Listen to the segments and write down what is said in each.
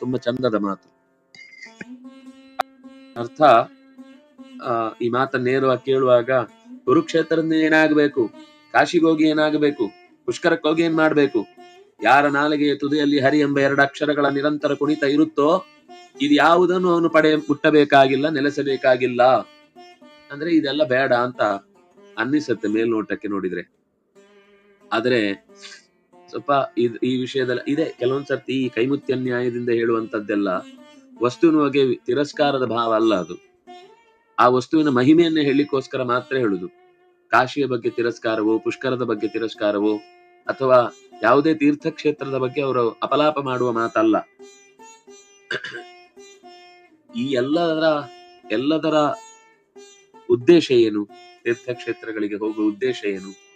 ತುಂಬಾ ಚಂದದ ಮಾತು. ಅರ್ಥ? ಆ, ಈ ಮಾತನ್ನ ನೇರವಾಗಿ ಕೇಳುವಾಗ ಕುರುಕ್ಷೇತ್ರದಿಂದ ಏನಾಗಬೇಕು? ಕಾಶಿಗೆ ಹೋಗಿ ಏನಾಗಬೇಕು? ಪುಷ್ಕರಕ್ಕೆ ಹೋಗಿ ಏನ್ ಮಾಡ್ಬೇಕು? ಯಾರ ನಾಲಿಗೆಯ ತುದಿಯಲ್ಲಿ ಹರಿ ಎಂಬ ಎರಡು ಅಕ್ಷರಗಳ ನಿರಂತರ ಕುಣಿತ ಇರುತ್ತೋ ಇದು ಯಾವುದನ್ನು ಅವನು ಪಡೆ ಮುಟ್ಟಬೇಕಾಗಿಲ್ಲ ನೆಲೆಸಬೇಕಾಗಿಲ್ಲ? ಅಂದ್ರೆ ಇದೆಲ್ಲ ಬೇಡ ಅಂತ ಅನ್ನಿಸುತ್ತೆ ಮೇಲ್ನೋಟಕ್ಕೆ ನೋಡಿದ್ರೆ. ಆದ್ರೆ ಸ್ವಲ್ಪ ಈ ವಿಷಯದಲ್ಲಿ ಇದೆ. ಕೆಲವೊಂದ್ ಸರ್ತಿ ಈ ಕೈಮುತ್ಯ ನ್ಯಾಯದಿಂದ ಹೇಳುವಂತದ್ದೆಲ್ಲ ವಸ್ತುವಿನ ಬಗ್ಗೆ ತಿರಸ್ಕಾರದ ಭಾವ ಅಲ್ಲ ಅದು. ಆ ವಸ್ತುವಿನ ಮಹಿಮೆಯನ್ನು ಹೇಳಲಿಕ್ಕೋಸ್ಕರ ಮಾತ್ರ ಹೇಳುದು. ಕಾಶಿಯ ಬಗ್ಗೆ ತಿರಸ್ಕಾರವೋ, ಪುಷ್ಕರದ ಬಗ್ಗೆ ತಿರಸ್ಕಾರವೋ, ಅಥವಾ ಯಾವುದೇ ತೀರ್ಥಕ್ಷೇತ್ರದ ಬಗ್ಗೆ ಅವರು ಅಪಲಾಪ ಮಾಡುವ ಮಾತಲ್ಲ. ಈ ಎಲ್ಲದರ ಎಲ್ಲದರ ಉದ್ದೇಶ ಏನು? ತೀರ್ಥಕ್ಷೇತ್ರಗಳಿಗೆ ಹೋಗುವ ಉದ್ದೇಶ ಏನು?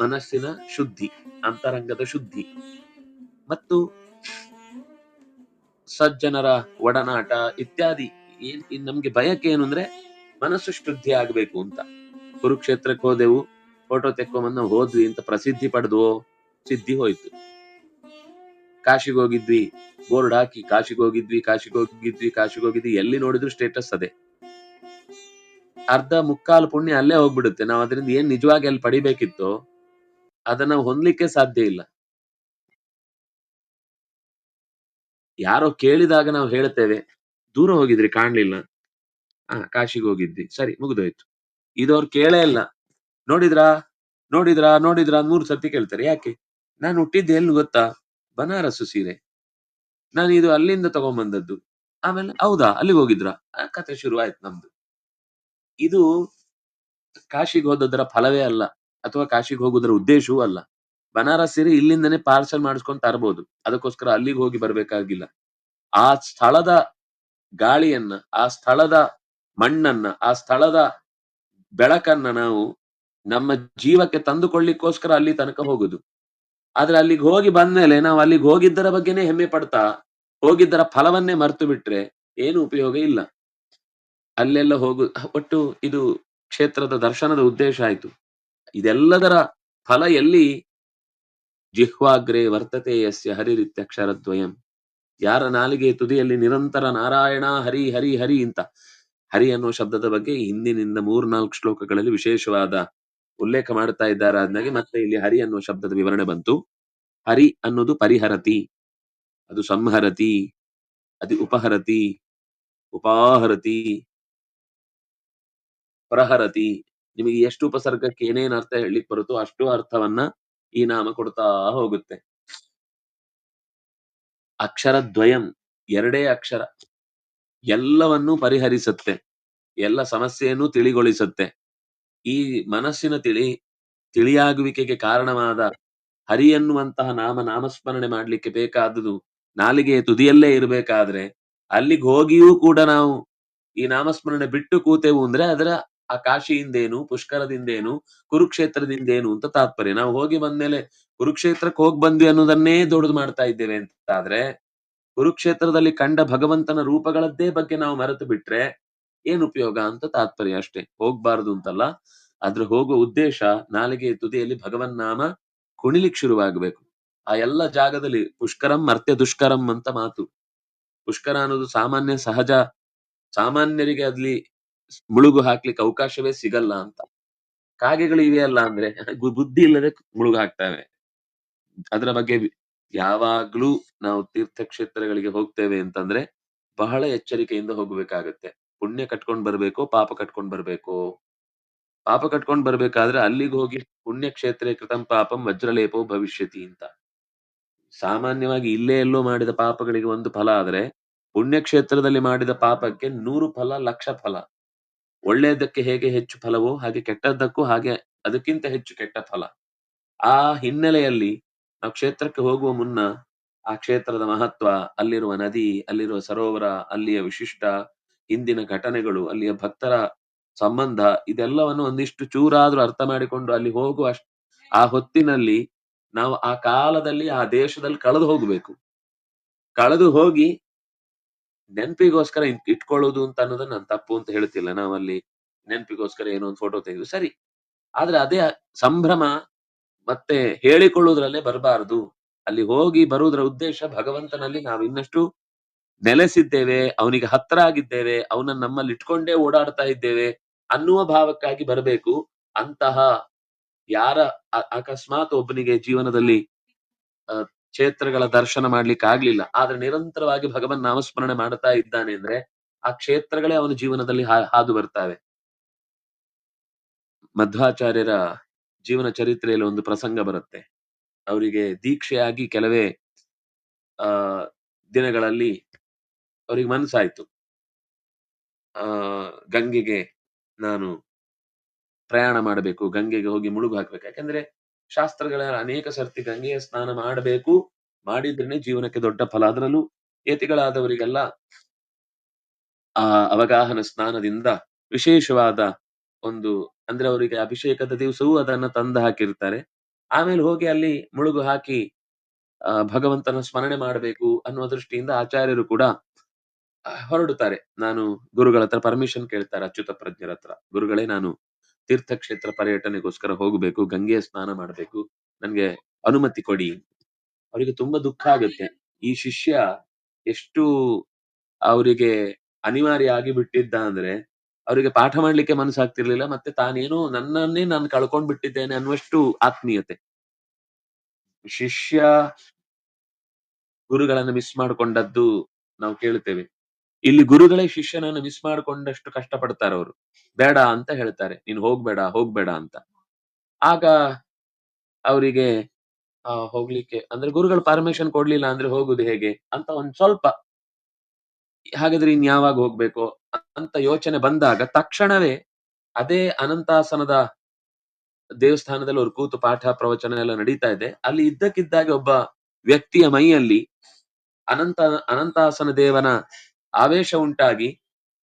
ಮನಸ್ಸಿನ ಶುದ್ಧಿ, ಅಂತರಂಗದ ಶುದ್ಧಿ. ಮತ್ತು ಸಜ್ಜನರ ಒಡನಾಟ ಇತ್ಯಾದಿ. ಏನ್ ನಮ್ಗೆ ಬಯಕೆ ಏನು ಅಂದ್ರೆ ಮನಸ್ಸು ಶುದ್ಧಿ ಆಗ್ಬೇಕು ಅಂತ. ಕುರುಕ್ಷೇತ್ರಕ್ಕೆ ಹೋದೆವು, ಫೋಟೋ ತೆಕ್ಕೊಂಬಂದ್ ನಾವು ಹೋದ್ವಿ ಅಂತ ಪ್ರಸಿದ್ಧಿ ಪಡೆದು ಸಿದ್ಧಿ ಹೋಯ್ತು. ಕಾಶಿಗೆ ಹೋಗಿದ್ವಿ, ಬೋರ್ಡ್ ಹಾಕಿ ಕಾಶಿಗೆ ಹೋಗಿದ್ವಿ ಕಾಶಿಗೆ ಹೋಗಿದ್ವಿ ಕಾಶಿಗೆ ಹೋಗಿದ್ವಿ, ಎಲ್ಲಿ ನೋಡಿದ್ರು ಸ್ಟೇಟಸ್ ಅದೇ. ಅರ್ಧ ಮುಕ್ಕಾಲು ಪುಣ್ಯ ಅಲ್ಲೇ ಹೋಗ್ಬಿಡುತ್ತೆ. ನಾವು ಅದರಿಂದ ಏನ್ ನಿಜವಾಗಿ ಅಲ್ಲಿ ಪಡಿಬೇಕಿತ್ತು ಅದನ್ನ ಹೊಂದ್ಲಿಕ್ಕೆ ಸಾಧ್ಯ ಇಲ್ಲ. ಯಾರೋ ಕೇಳಿದಾಗ ನಾವು ಹೇಳ್ತೇವೆ, ದೂರ ಹೋಗಿದ್ರಿ ಕಾಣ್ಲಿಲ್ಲ. ಆ, ಕಾಶಿಗೆ ಹೋಗಿದ್ವಿ ಸರಿ, ಮುಗಿದೋಯ್ತು. ಇದು ಅವ್ರು ಕೇಳೇ ಇಲ್ಲ. ನೋಡಿದ್ರಾ? ನೋಡಿದ್ರಾ? ನೋಡಿದ್ರಾ? ಮೂರು ಸರ್ತಿ ಕೇಳ್ತಾರೆ. ಯಾಕೆ? ನಾನು ಹುಟ್ಟಿದ್ದೆ ಎಲ್ಲಿ ಗೊತ್ತಾ? ಬನಾರಸ್ಸು ಸೀರೆ. ನಾನು ಇದು ಅಲ್ಲಿಂದ ತಗೊಂಬಂದದ್ದು. ಆಮೇಲೆ, ಹೌದಾ? ಅಲ್ಲಿಗೆ ಹೋಗಿದ್ರಾ? ಕತೆ ಶುರು ಆಯ್ತು ನಮ್ದು. ಇದು ಕಾಶಿಗೆ ಹೋದದರ ಫಲವೇ ಅಲ್ಲ, ಅಥವಾ ಕಾಶಿಗೆ ಹೋಗೋದರ ಉದ್ದೇಶವೂ ಅಲ್ಲ. ಬನಾರಸ್ ಸೀರೆ ಇಲ್ಲಿಂದನೇ ಪಾರ್ಸಲ್ ಮಾಡಿಸ್ಕೊಂಡು ತರಬಹುದು ಅದಕ್ಕೋಸ್ಕರ ಅಲ್ಲಿಗೆ ಹೋಗಿ ಬರ್ಬೇಕಾಗಿಲ್ಲ. ಆ ಸ್ಥಳದ ಗಾಳಿಯನ್ನ, ಆ ಸ್ಥಳದ ಮಣ್ಣನ್ನ, ಆ ಸ್ಥಳದ ಬೆಳಕನ್ನ ನಾವು ನಮ್ಮ ಜೀವಕ್ಕೆ ತಂದುಕೊಳ್ಳಿಕ್ಕೋಸ್ಕರ ಅಲ್ಲಿ ತನಕ ಹೋಗುದು. ಆದ್ರೆ ಅಲ್ಲಿಗೆ ಹೋಗಿ ಬಂದ್ಮೇಲೆ ನಾವು ಅಲ್ಲಿಗೆ ಹೋಗಿದ್ದರ ಬಗ್ಗೆನೇ ಹೆಮ್ಮೆ ಪಡ್ತಾ, ಹೋಗಿದ್ದರ ಫಲವನ್ನೇ ಮರ್ತು ಬಿಟ್ರೆ ಏನು ಉಪಯೋಗ ಇಲ್ಲ. ಅಲ್ಲೆಲ್ಲ ಹೋಗು, ಒಟ್ಟು ಇದು ಕ್ಷೇತ್ರದ ದರ್ಶನದ ಉದ್ದೇಶ ಆಯಿತು. ಇದೆಲ್ಲದರ ಫಲ ಎಲ್ಲಿ? ಜಿಹ್ವಾಗ್ರೆ ವರ್ತತೆ ಯಸ್ಯ ಹರಿರಿತ್ಯಕ್ಷರದ್ವಯಂ. ಯಾರ ನಾಲಿಗೆ ತುದಿಯಲ್ಲಿ ನಿರಂತರ ನಾರಾಯಣ ಹರಿ ಹರಿ ಹರಿ ಇಂತ. ಹರಿ ಅನ್ನೋ ಶಬ್ದದ ಬಗ್ಗೆ ಹಿಂದಿನಿಂದ ಮೂರ್ನಾಲ್ಕು ಶ್ಲೋಕಗಳಲ್ಲಿ ವಿಶೇಷವಾದ ಉಲ್ಲೇಖ ಮಾಡ್ತಾ ಇದ್ದಾರೆ. ಆದ್ಮೇಲೆ ಮತ್ತೆ ಇಲ್ಲಿ ಹರಿ ಅನ್ನೋ ಶಬ್ದದ ವಿವರಣೆ ಬಂತು. ಹರಿ ಅನ್ನೋದು ಪರಿಹರತಿ, ಅದು ಸಂಹರತಿ, ಅದು ಉಪಹರತಿ, ಉಪಾಹರತಿ ಪ್ರಹರತಿ. ನಿಮಗೆ ಎಷ್ಟು ಉಪಸರ್ಗಕ್ಕೆ ಏನೇನ್ ಅರ್ಥ ಹೇಳಲಿಕ್ಕೆ ಬರುತ್ತೋ ಅಷ್ಟು ಅರ್ಥವನ್ನ ಈ ನಾಮ ಕೊಡ್ತಾ ಹೋಗುತ್ತೆ. ಅಕ್ಷರ ದ್ವಯಂ ಎರಡೇ ಅಕ್ಷರ. ಎಲ್ಲವನ್ನೂ ಪರಿಹರಿಸುತ್ತೆ. ಎಲ್ಲ ಸಮಸ್ಯೆಯನ್ನು ತಿಳಿಗೊಳಿಸುತ್ತೆ. ಈ ಮನಸ್ಸಿನ ತಿಳಿ, ತಿಳಿಯಾಗುವಿಕೆಗೆ ಕಾರಣವಾದ ಹರಿ ಎನ್ನುವಂತಹ ನಾಮ ನಾಮಸ್ಮರಣೆ ಮಾಡ್ಲಿಕ್ಕೆ ಬೇಕಾದುದು ನಾಲಿಗೆಯ ತುದಿಯಲ್ಲೇ ಇರಬೇಕಾದ್ರೆ, ಅಲ್ಲಿಗೆ ಹೋಗಿಯೂ ಕೂಡ ನಾವು ಈ ನಾಮಸ್ಮರಣೆ ಬಿಟ್ಟು ಕೂತೆವು ಅಂದ್ರೆ ಅದರ ಆ ಕಾಶಿಯಿಂದೇನು ಪುಷ್ಕರದಿಂದೇನು, ಕುರುಕ್ಷೇತ್ರದಿಂದೇನು ಅಂತ ತಾತ್ಪರ್ಯ. ನಾವು ಹೋಗಿ ಬಂದ್ಮೇಲೆ ಕುರುಕ್ಷೇತ್ರಕ್ಕೆ ಹೋಗಿ ಬಂದ್ವಿ ಅನ್ನೋದನ್ನೇ ದೊಡ್ಡದು ಮಾಡ್ತಾ ಇದ್ದೇವೆ ಅಂತ ಆದ್ರೆ ಕುರುಕ್ಷೇತ್ರದಲ್ಲಿ ಕಂಡ ಭಗವಂತನ ರೂಪಗಳದ್ದೇ ಬಗ್ಗೆ ನಾವು ಮರೆತು ಬಿಟ್ರೆ ಏನ್ ಉಪಯೋಗ ಅಂತ ತಾತ್ಪರ್ಯ ಅಷ್ಟೇ. ಹೋಗ್ಬಾರ್ದು ಅಂತಲ್ಲ. ಆದ್ರೆ ಹೋಗೋ ಉದ್ದೇಶ ನಾಲಿಗೆ ತುದಿಯಲ್ಲಿ ಭಗವನ್ ನಾಮ ಕುಣಿಲಿಕ್ ಶುರುವಾಗಬೇಕು. ಆ ಎಲ್ಲ ಜಾಗದಲ್ಲಿ ಪುಷ್ಕರಂ ಮರ್ತ್ಯ ದುಷ್ಕರಂ ಅಂತ ಮಾತು. ಪುಷ್ಕರ ಅನ್ನೋದು ಸಾಮಾನ್ಯ ಸಹಜ, ಸಾಮಾನ್ಯರಿಗೆ ಅಲ್ಲಿ ಮುಳುಗು ಹಾಕ್ಲಿಕ್ಕೆ ಅವಕಾಶವೇ ಸಿಗಲ್ಲ ಅಂತ. ಕಾಗೆಗಳು ಇವೆಯಲ್ಲ ಅಂದ್ರೆ ಬುದ್ಧಿ ಇಲ್ಲದೆ ಮುಳುಗು ಹಾಕ್ತವೆ. ಅದರ ಬಗ್ಗೆ ಯಾವಾಗ್ಲೂ ನಾವು ತೀರ್ಥಕ್ಷೇತ್ರಗಳಿಗೆ ಹೋಗ್ತೇವೆ ಅಂತಂದ್ರೆ ಬಹಳ ಎಚ್ಚರಿಕೆಯಿಂದ ಹೋಗ್ಬೇಕಾಗತ್ತೆ. ಪುಣ್ಯ ಕಟ್ಕೊಂಡ್ ಬರ್ಬೇಕು, ಪಾಪ ಕಟ್ಕೊಂಡ್ ಬರ್ಬೇಕು? ಪಾಪ ಕಟ್ಕೊಂಡ್ ಬರ್ಬೇಕಾದ್ರೆ ಅಲ್ಲಿಗೆ ಹೋಗಿ ಪುಣ್ಯ ಕ್ಷೇತ್ರ ಕೃತಂ ಪಾಪಂ ವಜ್ರಲೇಪೋ ಭವಿಷ್ಯತಿ ಅಂತ. ಸಾಮಾನ್ಯವಾಗಿ ಇಲ್ಲೇ ಎಲ್ಲೋ ಮಾಡಿದ ಪಾಪಗಳಿಗೆ ಒಂದು ಫಲ ಆದ್ರೆ ಪುಣ್ಯ ಕ್ಷೇತ್ರದಲ್ಲಿ ಮಾಡಿದ ಪಾಪಕ್ಕೆ ನೂರು ಫಲ, ಲಕ್ಷ ಫಲ. ಒಳ್ಳೆಯದಕ್ಕೆ ಹೇಗೆ ಹೆಚ್ಚು ಫಲವೋ ಹಾಗೆ ಕೆಟ್ಟದ್ದಕ್ಕೂ ಹಾಗೆ ಅದಕ್ಕಿಂತ ಹೆಚ್ಚು ಕೆಟ್ಟ ಫಲ. ಆ ಹಿನ್ನೆಲೆಯಲ್ಲಿ ನಾವು ಕ್ಷೇತ್ರಕ್ಕೆ ಹೋಗುವ ಮುನ್ನ ಆ ಕ್ಷೇತ್ರದ ಮಹತ್ವ, ಅಲ್ಲಿರುವ ನದಿ, ಅಲ್ಲಿರುವ ಸರೋವರ, ಅಲ್ಲಿಯ ವಿಶಿಷ್ಟ ಹಿಂದಿನ ಘಟನೆಗಳು, ಅಲ್ಲಿಯ ಭಕ್ತರ ಸಂಬಂಧ, ಇದೆಲ್ಲವನ್ನು ಒಂದಿಷ್ಟು ಚೂರಾದ್ರೂ ಅರ್ಥ ಮಾಡಿಕೊಂಡು ಅಲ್ಲಿ ಹೋಗುವ ಆ ಹೊತ್ತಿನಲ್ಲಿ ನಾವು ಆ ಕಾಲದಲ್ಲಿ ಆ ದೇಶದಲ್ಲಿ ಕಳೆದು ಹೋಗಬೇಕು. ಕಳೆದು ಹೋಗಿ ನೆನಪಿಗೋಸ್ಕರ ಇಟ್ಕೊಳ್ಳೋದು ಅಂತ ಅನ್ನೋದನ್ನ ನಾನು ತಪ್ಪು ಅಂತ ಹೇಳ್ತಿಲ್ಲ. ನಾವಲ್ಲಿ ನೆನಪಿಗೋಸ್ಕರ ಏನೋ ಒಂದು ಫೋಟೋ ತೆಗೆದು, ಸರಿ. ಆದ್ರೆ ಅದೇ ಸಂಭ್ರಮ ಮತ್ತೆ ಹೇಳಿಕೊಳ್ಳೋದ್ರಲ್ಲೇ ಬರಬಾರದು. ಅಲ್ಲಿ ಹೋಗಿ ಬರುವುದರ ಉದ್ದೇಶ ಭಗವಂತನಲ್ಲಿ ನಾವು ಇನ್ನಷ್ಟು ನೆಲೆಸಿದ್ದೇವೆ, ಅವನಿಗೆ ಹತ್ರ ಆಗಿದ್ದೇವೆ ಅವನನ್ನ ನಮ್ಮಲ್ಲಿ ಇಟ್ಕೊಂಡೇ ಓಡಾಡ್ತಾ ಇದ್ದೇವೆ ಅನ್ನುವ ಭಾವಕ್ಕಾಗಿ ಬರಬೇಕು. ಅಂತಹ ಯಾರ ಅಕಸ್ಮಾತ್ ಒಬ್ಬನಿಗೆ ಜೀವನದಲ್ಲಿ ಕ್ಷೇತ್ರಗಳ ದರ್ಶನ ಮಾಡ್ಲಿಕ್ಕೆ ಆಗ್ಲಿಲ್ಲ. ಆದ್ರೆ ನಿರಂತರವಾಗಿ ಭಗವನ್ ನಾಮಸ್ಮರಣೆ ಮಾಡ್ತಾ ಇದ್ದಾನೆ ಅಂದ್ರೆ ಆ ಕ್ಷೇತ್ರಗಳೇ ಅವನ ಜೀವನದಲ್ಲಿ ಹಾ- ಹಾದು ಬರ್ತವೆ. ಮಧ್ವಾಚಾರ್ಯರ ಜೀವನ ಚರಿತ್ರೆಯಲ್ಲಿ ಒಂದು ಪ್ರಸಂಗ ಬರುತ್ತೆ. ಅವರಿಗೆ ದೀಕ್ಷೆಯಾಗಿ ಕೆಲವೇ, ಆ, ದಿನಗಳಲ್ಲಿ ಅವರಿಗೆ ಮನಸ್ಸಾಯ್ತು. ಆ, ಗಂಗೆಗೆ ನಾನು ಪ್ರಯಾಣ ಮಾಡಬೇಕು, ಗಂಗೆಗೆ ಹೋಗಿ ಮುಳುಗು ಹಾಕ್ಬೇಕು. ಯಾಕಂದ್ರೆ ಶಾಸ್ತ್ರಗಳ ಅನೇಕ ಸರ್ತಿ ಗಂಗೆಯ ಸ್ನಾನ ಮಾಡಬೇಕು. ಮಾಡಿದ್ರೇನೆ ಜೀವನಕ್ಕೆ ದೊಡ್ಡ ಫಲ. ಅದರಲ್ಲೂ ಯತಿಗಳಾದವರಿಗೆಲ್ಲ ಆ ಅವಗಾಹನ ಸ್ನಾನದಿಂದ ವಿಶೇಷವಾದ ಒಂದು ಅಂದ್ರೆ ಅವರಿಗೆ ಅಭಿಷೇಕದ ದಿವಸವೂ ಅದನ್ನ ತಂದು ಹಾಕಿರ್ತಾರೆ. ಆಮೇಲೆ ಹೋಗಿ ಅಲ್ಲಿ ಮುಳುಗು ಹಾಕಿ, ಆ, ಭಗವಂತನ ಸ್ಮರಣೆ ಮಾಡಬೇಕು ಅನ್ನುವ ದೃಷ್ಟಿಯಿಂದ ಆಚಾರ್ಯರು ಕೂಡ ಹೊರಡುತ್ತಾರೆ. ನಾನು ಗುರುಗಳ ಹತ್ರ ಪರ್ಮಿಷನ್ ಕೇಳ್ತಾರೆ ಅಚ್ಯುತ ಪ್ರಜ್ಞರ ಹತ್ರ. ಗುರುಗಳೇ, ನಾನು ತೀರ್ಥಕ್ಷೇತ್ರ ಪರ್ಯಟನೆಗೋಸ್ಕರ ಹೋಗಬೇಕು, ಗಂಗೆಯ ಸ್ನಾನ ಮಾಡಬೇಕು, ನನ್ಗೆ ಅನುಮತಿ ಕೊಡಿ. ಅವರಿಗೆ ತುಂಬಾ ದುಃಖ ಆಗುತ್ತೆ. ಈ ಶಿಷ್ಯ ಎಷ್ಟು ಅವರಿಗೆ ಅನಿವಾರ್ಯ ಆಗಿ ಬಿಟ್ಟಿದ್ದ ಅಂದ್ರೆ, ಅವರಿಗೆ ಪಾಠ ಮಾಡ್ಲಿಕ್ಕೆ ಮನಸ್ಸಾಗ್ತಿರ್ಲಿಲ್ಲ, ಮತ್ತೆ ತಾನೇನು ನನ್ನನ್ನೇ ನಾನು ಕಳ್ಕೊಂಡ್ ಬಿಟ್ಟಿದ್ದೇನೆ ಅನ್ನುವಷ್ಟು ಆತ್ಮೀಯತೆ. ಶಿಷ್ಯ ಗುರುಗಳನ್ನ ಮಿಸ್ ಮಾಡ್ಕೊಂಡದ್ದು ನಾವು ಕೇಳುತ್ತೇವೆ ಇಲ್ಲಿ ಗುರುಗಳೇ ಶಿಷ್ಯನನ್ನು ಮಿಸ್ ಮಾಡ್ಕೊಂಡಷ್ಟು ಕಷ್ಟಪಡ್ತಾರೆ ಅವರು. ಬೇಡ ಅಂತ ಹೇಳ್ತಾರೆ. ನೀನ್ ಹೋಗ್ಬೇಡ ಹೋಗ್ಬೇಡ ಅಂತ. ಆಗ ಅವರಿಗೆ ಹೋಗ್ಲಿಕ್ಕೆ, ಅಂದ್ರೆ ಗುರುಗಳು ಪರ್ಮಿಷನ್ ಕೊಡ್ಲಿಲ್ಲ ಅಂದ್ರೆ ಹೋಗುದು ಹೇಗೆ ಅಂತ ಒಂದ್ ಸ್ವಲ್ಪ, ಹಾಗಾದ್ರೆ ಇನ್ ಯಾವಾಗ ಹೋಗ್ಬೇಕು ಅಂತ ಯೋಚನೆ ಬಂದಾಗ ತಕ್ಷಣವೇ ಅದೇ ಅನಂತಾಸನದ ದೇವಸ್ಥಾನದಲ್ಲಿ ಅವ್ರು ಕೂತು ಪಾಠ ಪ್ರವಚನ ಎಲ್ಲ ನಡೀತಾ ಇದೆ. ಅಲ್ಲಿ ಇದ್ದಕ್ಕಿದ್ದಾಗೆ ಒಬ್ಬ ವ್ಯಕ್ತಿಯ ಮೈಯಲ್ಲಿ ಅನಂತ, ಅನಂತಾಸನ ದೇವನ ಆವೇಶ ಉಂಟಾಗಿ,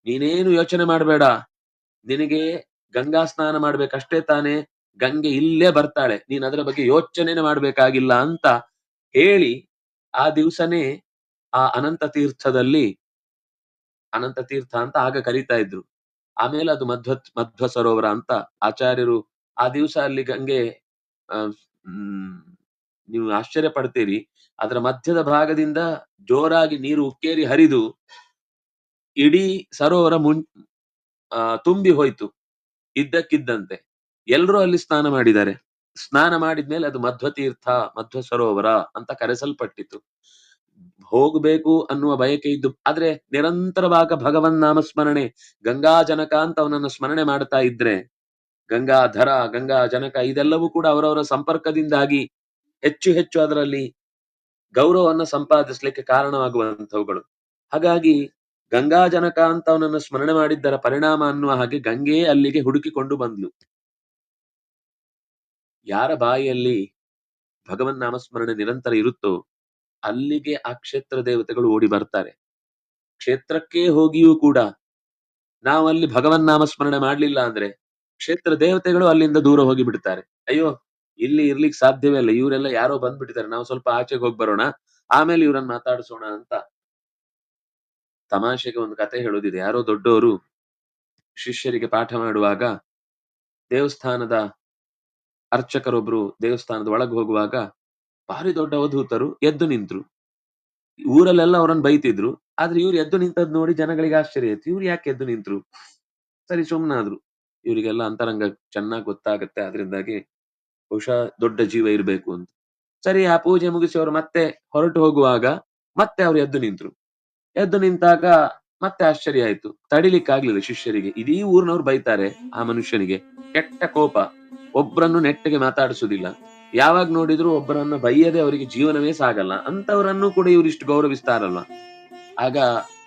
ನೀನೇನು ಯೋಚನೆ ಮಾಡಬೇಡ. ನಿನಗೆ ಗಂಗಾ ಸ್ನಾನ ಮಾಡ್ಬೇಕಷ್ಟೇ ತಾನೆ, ಗಂಗೆ ಇಲ್ಲೇ ಬರ್ತಾಳೆ. ನೀನ್ ಅದರ ಬಗ್ಗೆ ಯೋಚನೆನೆ ಮಾಡ್ಬೇಕಾಗಿಲ್ಲ ಅಂತ ಹೇಳಿ ಆ ದಿವಸನೇ ಆ ಅನಂತ ತೀರ್ಥದಲ್ಲಿ, ಅನಂತ ತೀರ್ಥ ಅಂತ ಆಗ ಕರೀತಾ ಇದ್ರು. ಆಮೇಲೆ ಅದು ಮಧ್ವ ಮಧ್ವ ಸರೋವರ ಅಂತ ಆಚಾರ್ಯರು ಆ ದಿವಸ ಅಲ್ಲಿ ಗಂಗೆ ನೀವು ಆಶ್ಚರ್ಯ ಪಡ್ತೀರಿ. ಅದರ ಮಧ್ಯದ ಭಾಗದಿಂದ ಜೋರಾಗಿ ನೀರು ಉಕ್ಕೇರಿ ಹರಿದು ಇಡೀ ಸರೋವರ ಆ, ತುಂಬಿ ಹೋಯ್ತು. ಇದ್ದಕ್ಕಿದ್ದಂತೆ. ಎಲ್ಲರೂ ಅಲ್ಲಿ ಸ್ನಾನ ಮಾಡಿದ್ದಾರೆ. ಸ್ನಾನ ಮಾಡಿದ್ಮೇಲೆ ಅದು ಮಧ್ವ ತೀರ್ಥ ಮಧ್ವ ಸರೋವರ ಅಂತ ಕರೆಸಲ್ಪಟ್ಟಿತು ಹೋಗಬೇಕು ಅನ್ನುವ ಬಯಕೆ ಇದ್ದು ಆದ್ರೆ ನಿರಂತರವಾಗ ಭಗವನ್ ನಾಮ ಸ್ಮರಣೆ ಗಂಗಾ ಜನಕ ಅಂತ ಅವನನ್ನು ಸ್ಮರಣೆ ಮಾಡ್ತಾ ಇದ್ರೆ ಗಂಗಾಧರ ಗಂಗಾ ಜನಕ ಇದೆಲ್ಲವೂ ಕೂಡ ಅವರವರ ಸಂಪರ್ಕದಿಂದಾಗಿ ಹೆಚ್ಚು ಹೆಚ್ಚು ಅದರಲ್ಲಿ ಗೌರವವನ್ನು ಸಂಪಾದಿಸ್ಲಿಕ್ಕೆ ಕಾರಣವಾಗುವಂತವುಗಳು ಹಾಗಾಗಿ ಗಂಗಾ ಜನಕ ಅಂತ ಅವನನ್ನು ಸ್ಮರಣೆ ಮಾಡಿದ್ದರ ಪರಿಣಾಮ ಅನ್ನುವ ಹಾಗೆ ಗಂಗೆಯೇ ಅಲ್ಲಿಗೆ ಹುಡುಕಿಕೊಂಡು ಬಂದ್ಲು. ಯಾರ ಬಾಯಿಯಲ್ಲಿ ಭಗವನ್ ನಾಮಸ್ಮರಣೆ ನಿರಂತರ ಇರುತ್ತೋ ಅಲ್ಲಿಗೆ ಆ ಕ್ಷೇತ್ರ ದೇವತೆಗಳು ಓಡಿ ಬರ್ತಾರೆ. ಕ್ಷೇತ್ರಕ್ಕೆ ಹೋಗಿಯೂ ಕೂಡ ನಾವು ಅಲ್ಲಿ ಭಗವನ್ ನಾಮಸ್ಮರಣೆ ಮಾಡ್ಲಿಲ್ಲ ಅಂದ್ರೆ ಕ್ಷೇತ್ರ ದೇವತೆಗಳು ಅಲ್ಲಿಂದ ದೂರ ಹೋಗಿ ಬಿಡ್ತಾರೆ. ಅಯ್ಯೋ, ಇಲ್ಲಿ ಇರ್ಲಿಕ್ಕೆ ಸಾಧ್ಯವೇ ಇಲ್ಲ, ಇವರೆಲ್ಲ ಯಾರೋ ಬಂದ್ಬಿಟ್ಟಿದ್ದಾರೆ, ನಾವು ಸ್ವಲ್ಪ ಆಚೆಗೆ ಹೋಗಿ ಬರೋಣ, ಆಮೇಲೆ ಇವ್ರನ್ನ ಮಾತಾಡಿಸೋಣ ಅಂತ ತಮಾಷೆಗೆ ಒಂದು ಕತೆ ಹೇಳುವುದಿದೆ. ಯಾರೋ ದೊಡ್ಡವರು ಶಿಷ್ಯರಿಗೆ ಪಾಠ ಮಾಡುವಾಗ ದೇವಸ್ಥಾನದ ಅರ್ಚಕರೊಬ್ರು ದೇವಸ್ಥಾನದ ಒಳಗೆ ಹೋಗುವಾಗ ಭಾರಿ ದೊಡ್ಡ ಅವಧೂತರು ಎದ್ದು ನಿಂತ್ರು. ಊರಲ್ಲೆಲ್ಲ ಅವರನ್ನು ಬೈತಿದ್ರು. ಆದ್ರೆ ಇವ್ರು ಎದ್ದು ನಿಂತದ್ ನೋಡಿ ಜನಗಳಿಗೆ ಆಶ್ಚರ್ಯ ಆಯ್ತು. ಇವ್ರು ಯಾಕೆ ಎದ್ದು ನಿಂತ್ರು? ಸರಿ ಸುಮ್ಮನಾದ್ರು ಇವರಿಗೆಲ್ಲ ಅಂತರಂಗ ಚೆನ್ನಾಗಿ ಗೊತ್ತಾಗತ್ತೆ. ಅದರಿಂದಾಗಿ ಬಹುಶಃ ದೊಡ್ಡ ಜೀವ ಇರಬೇಕು ಅಂತ. ಸರಿ, ಆ ಪೂಜೆ ಮುಗಿಸಿ ಅವರು ಮತ್ತೆ ಹೊರಟು ಹೋಗುವಾಗ ಮತ್ತೆ ಅವ್ರು ಎದ್ದು ನಿಂತ್ರು. ಎದ್ದು ನಿಂತಾಗ ಮತ್ತೆ ಆಶ್ಚರ್ಯ ಆಯ್ತು. ತಡಿಲಿಕ್ಕಾಗ್ಲಿಲ್ಲ ಶಿಷ್ಯರಿಗೆ. ಇದೀ ಊರಿನವ್ರು ಬೈತಾರೆ ಆ ಮನುಷ್ಯನಿಗೆ. ಕೆಟ್ಟ ಕೋಪ. ಒಬ್ಬರನ್ನು ನೆಟ್ಟಗೆ ಮಾತಾಡಿಸುದಿಲ್ಲ ಯಾವಾಗ ನೋಡಿದ್ರು ಒಬ್ಬರನ್ನ ಬೈಯದೆ ಅವರಿಗೆ ಜೀವನವೇ ಸಾಗಲ್ಲ. ಅಂತವರನ್ನು ಕೂಡ ಇವ್ರು ಇಷ್ಟು ಗೌರವಿಸ್ತಾರಲ್ಲ ಆಗ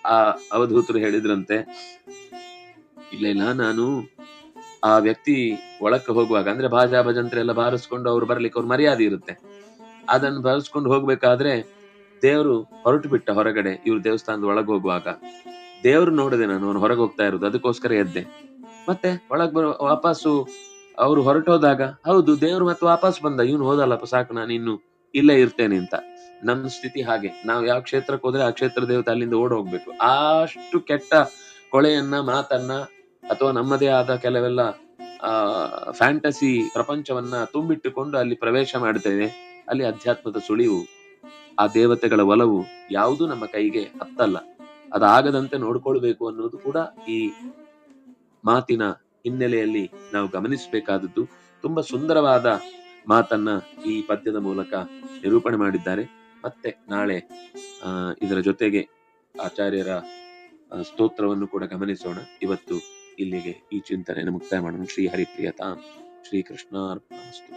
ಆ ಅವಧೂತರು ಹೇಳಿದ್ರಂತೆ, ಇಲ್ಲ ಇಲ್ಲ, ನಾನು ಆ ವ್ಯಕ್ತಿ ಒಳಕ್ಕೆ ಹೋಗುವಾಗ, ಅಂದ್ರೆ ಬಾಜಾ ಭಜಂತ್ರ ಎಲ್ಲ ಬಾರಿಸ್ಕೊಂಡು ಅವ್ರು ಬರ್ಲಿಕ್ಕೆ ಅವ್ರ ಮರ್ಯಾದೆ ಇರುತ್ತೆ. ಅದನ್ನು ಬಾರಿಸ್ಕೊಂಡು ಹೋಗ್ಬೇಕಾದ್ರೆ ದೇವರು ಹೊರಟು ಬಿಟ್ಟ ಹೊರಗಡೆ ಇವ್ರ ದೇವಸ್ಥಾನದ ಒಳಗೆ ಹೋಗುವಾಗ, ದೇವ್ರು ನೋಡಿದೆ ನಾನು, ಅವ್ನು ಹೊರಗೆ ಹೋಗ್ತಾ ಇರೋದು, ಅದಕ್ಕೋಸ್ಕರ ಎದ್ದೆ. ಮತ್ತೆ ಒಳಗ್ ಬರೋ ವಾಪಸ್ಸು ಅವ್ರು ಹೊರಟೋದಾಗ ಹೌದು, ದೇವ್ರು ಮತ್ತೆ ವಾಪಸ್ ಬಂದ, ಇವನು ಹೋದಲ್ಲಪ್ಪ, ಸಾಕು, ನಾನು ಇನ್ನು ಇಲ್ಲೇ ಇರ್ತೇನೆ ಅಂತ. ನಮ್ಮ ಸ್ಥಿತಿ ಹಾಗೆ. ನಾವು ಯಾವ ಕ್ಷೇತ್ರಕ್ಕೆ ಹೋದ್ರೆ ಆ ಕ್ಷೇತ್ರ ದೇವತೆ ಅಲ್ಲಿಂದ ಓಡ್ ಹೋಗ್ಬೇಕು. ಅಷ್ಟು ಕೆಟ್ಟ ಕೊಳೆಯನ್ನ, ಮಾತನ್ನ, ಅಥವಾ ನಮ್ಮದೇ ಆದ ಕೆಲವೆಲ್ಲ, ಆ ಫ್ಯಾಂಟಸಿ ಪ್ರಪಂಚವನ್ನ ತುಂಬಿಟ್ಟುಕೊಂಡು ಅಲ್ಲಿ ಪ್ರವೇಶ ಮಾಡ್ತೇವೆ ಅಲ್ಲಿ ಅಧ್ಯಾತ್ಮದ ಸುಳಿವು ಆ ದೇವತೆಗಳ ಒಲವು ಯಾವುದು ನಮ್ಮ ಕೈಗೆ ಹತ್ತಲ್ಲ. ಅದಾಗದಂತೆ ನೋಡ್ಕೊಳ್ಬೇಕು ಅನ್ನೋದು ಕೂಡ ಈ ಮಾತಿನ ಹಿನ್ನೆಲೆಯಲ್ಲಿ ನಾವು ಗಮನಿಸಬೇಕಾದದ್ದು. ತುಂಬಾ ಸುಂದರವಾದ ಮಾತನ್ನ ಈ ಪದ್ಯದ ಮೂಲಕ ನಿರೂಪಣೆ ಮಾಡಿದ್ದಾರೆ. ಮತ್ತೆ ನಾಳೆ ಇದರ ಜೊತೆಗೆ ಆಚಾರ್ಯರ ಸ್ತೋತ್ರವನ್ನು ಕೂಡ ಗಮನಿಸೋಣ. ಇವತ್ತು ಇಲ್ಲಿಗೆ ಈ ಚಿಂತನೆಯನ್ನು ಮುಕ್ತಾಯ ಮಾಡೋಣ. ಶ್ರೀ ಹರಿಪ್ರಿಯತಾ. ಶ್ರೀ ಕೃಷ್ಣಾರ್ಪಣಮಸ್ತು